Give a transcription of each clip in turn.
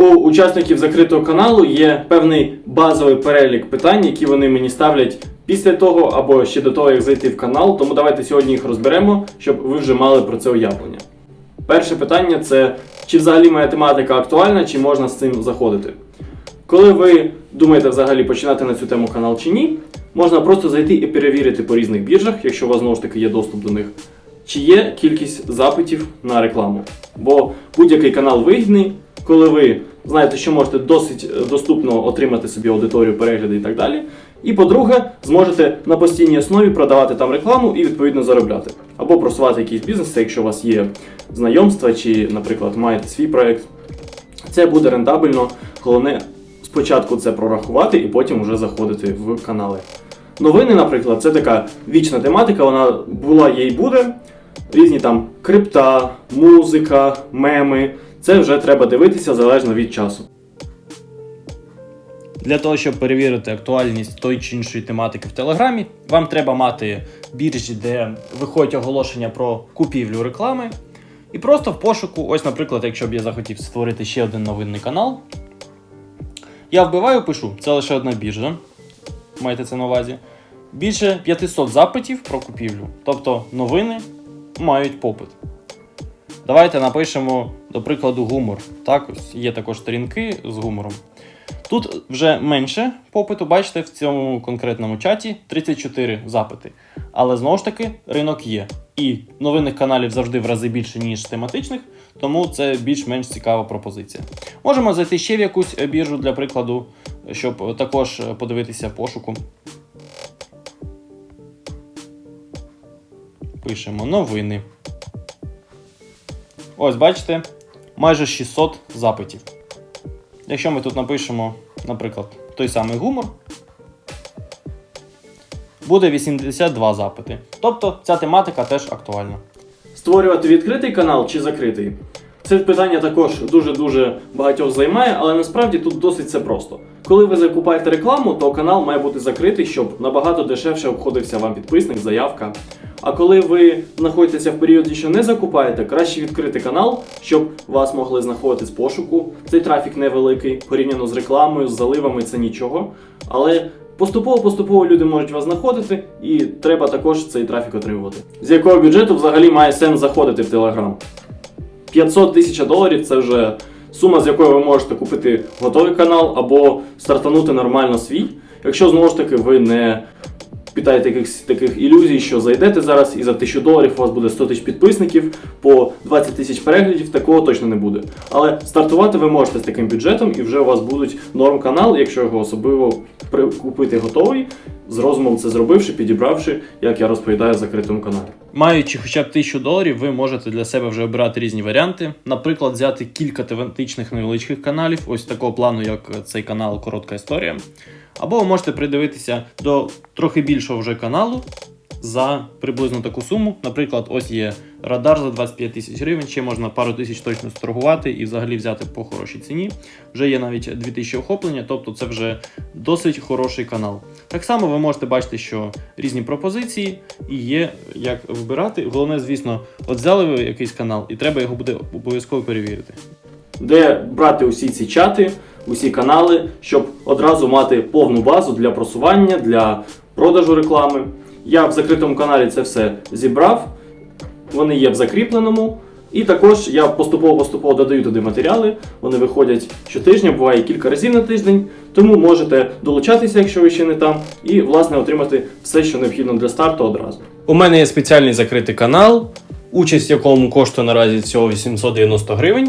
У учасників закритого каналу є певний базовий перелік питань, які вони мені ставлять після того або ще до того, як зайти в канал. Тому давайте сьогодні їх розберемо, щоб ви вже мали про це уявлення. Перше питання це чи взагалі моя тематика актуальна, чи можна з цим заходити. Коли ви думаєте взагалі починати на цю тему канал чи ні, можна просто зайти і перевірити по різних біржах, якщо у вас знову ж таки є доступ до них, чи є кількість запитів на рекламу. Бо будь-який канал вигідний, коли ви знаєте, що можете досить е, доступно отримати собі аудиторію, перегляди і так далі. І по-друге, зможете на постійній основі продавати там рекламу і відповідно заробляти. Або просувати якийсь бізнес, якщо у вас є знайомства, чи, наприклад, маєте свій проект. Це буде рентабельно. Головне спочатку це прорахувати і потім вже заходити в канали. Новини, наприклад, це така вічна тематика, вона була є і буде. Різні там крипта, музика, меми. Це вже треба дивитися залежно від часу. Для того, щоб перевірити актуальність тої чи іншої тематики в Телеграмі, вам треба мати біржі, де виходять оголошення про купівлю реклами. І просто в пошуку, ось, наприклад, якщо б я захотів створити ще один новинний канал, я вбиваю, пишу, це лише одна біржа. Майте це на увазі. Більше 500 запитів про купівлю. Тобто новини мають попит. Давайте напишемо, до прикладу, гумор. Так, ось є також сторінки з гумором. Тут вже менше попиту, бачите, в цьому конкретному чаті 34 запити. Але знову ж таки ринок є. І новинних каналів завжди в рази більше, ніж тематичних, тому це більш-менш цікава пропозиція. Можемо зайти ще в якусь біржу для прикладу, щоб також подивитися пошуку. Пишемо новини. Ось, бачите, майже 600 запитів. Якщо ми тут напишемо, наприклад, той самий гумор, буде 82 запити. Тобто ця тематика теж актуальна. Створювати відкритий канал чи закритий? Це питання також дуже-дуже багатьох займає, але насправді тут досить все просто. Коли ви закупаєте рекламу, то канал має бути закритий, щоб набагато дешевше обходився вам підписник, заявка. А коли ви знаходитеся в періоді, що не закупаєте, краще відкрити канал, щоб вас могли знаходити з пошуку. Цей трафік невеликий, порівняно з рекламою, з заливами це нічого. Але поступово-поступово люди можуть вас знаходити, і треба також цей трафік отримувати. З якого бюджету взагалі має сенс заходити в Телеграм? 500 тисяч доларів це вже сума, з якою ви можете купити готовий канал або стартанути нормально свій. Якщо знову ж таки ви не питаєте якихось таких ілюзій, що зайдете зараз і за 1000 доларів у вас буде 100 тисяч підписників, по 20 тисяч переглядів, такого точно не буде. Але стартувати ви можете з таким бюджетом, і вже у вас будуть норм канал, якщо його особливо купити готовий, з розумом це зробивши, підібравши, як я розповідаю в закритому каналі. Маючи хоча б 1000 доларів, ви можете для себе вже обирати різні варіанти. Наприклад, взяти кілька тематичних невеличких каналів, ось такого плану, як цей канал Коротка історія. Або ви можете придивитися до трохи більшого вже каналу за приблизно таку суму. Наприклад, ось є радар за 25 тисяч гривень, ще можна пару тисяч точно сторгувати і взагалі взяти по хорошій ціні. Вже є навіть 2000 охоплення, тобто це вже досить хороший канал. Так само ви можете бачити, що різні пропозиції і є як вибирати. Головне, звісно, от взяли ви якийсь канал, і треба його буде обов'язково перевірити. де брати усі ці чати, усі канали, щоб одразу мати повну базу для просування, для продажу реклами. Я в закритому каналі це все зібрав, вони є в закріпленому. І також я поступово-поступово додаю туди матеріали. Вони виходять щотижня, буває кілька разів на тиждень. Тому можете долучатися, якщо ви ще не там, і власне отримати все, що необхідно для старту одразу. У мене є спеціальний закритий канал, участь в якому коштує наразі всього 890 гривень.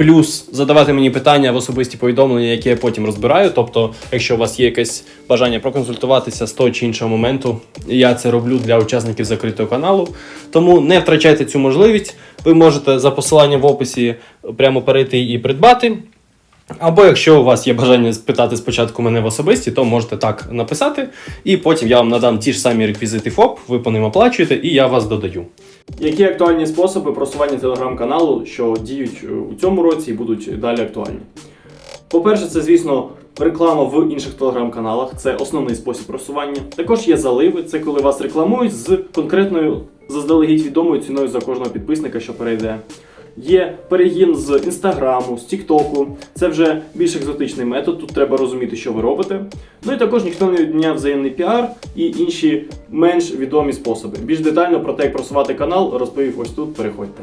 Плюс задавати мені питання в особисті повідомлення, які я потім розбираю. Тобто, якщо у вас є якесь бажання проконсультуватися з того чи іншого моменту, я це роблю для учасників закритого каналу. Тому не втрачайте цю можливість. Ви можете за посиланням в описі прямо перейти і придбати. Або якщо у вас є бажання спитати спочатку мене в особисті, то можете так написати, і потім я вам надам ті ж самі реквізити ФОП, ви по ним оплачуєте, і я вас додаю. Які актуальні способи просування телеграм-каналу, що діють у цьому році і будуть далі актуальні? По-перше, це, звісно, реклама в інших телеграм-каналах, це основний спосіб просування. Також є заливи, це коли вас рекламують з конкретною заздалегідь відомою ціною за кожного підписника, що перейде. Є перегін з інстаграму, з Тіктоку. Це вже більш екзотичний метод. Тут треба розуміти, що ви робите. Ну і також ніхто не відміняв взаємний піар і інші менш відомі способи. Більш детально про те, як просувати канал, розповів ось тут. Переходьте.